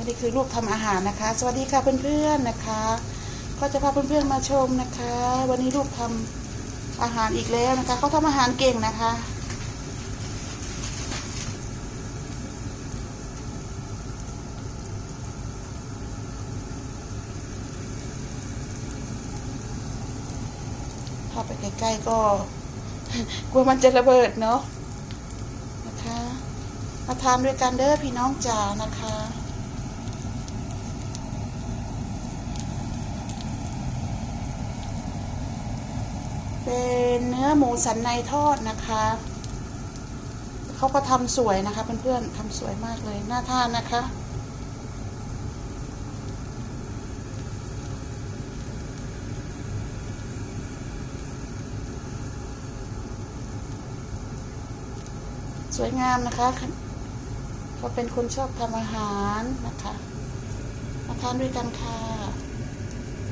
อันนี้คือรูปทำอาหารนะคะ สวัสดีค่ะเพื่อนๆนะคะ ก็จะพาเพื่อนๆมาชมนะคะ วันนี้รูปทำอาหารอีกแล้วนะคะเขาทำอาหารเก่งนะคะพาไปใกล้ๆก็กลัวมันจะระเบิดเนาะนะคะ มาทานด้วยกันเด้อพี่น้องจ๋านะคะ เป็นเนื้อหมูสันในทอดนะคะเขาก็ทำสวยนะคะเพื่อนๆทำสวยมากเลยน่าทานนะคะสวยงามนะคะเขาเป็นคนชอบทำอาหารนะคะ มาทานด้วยกันค่ะ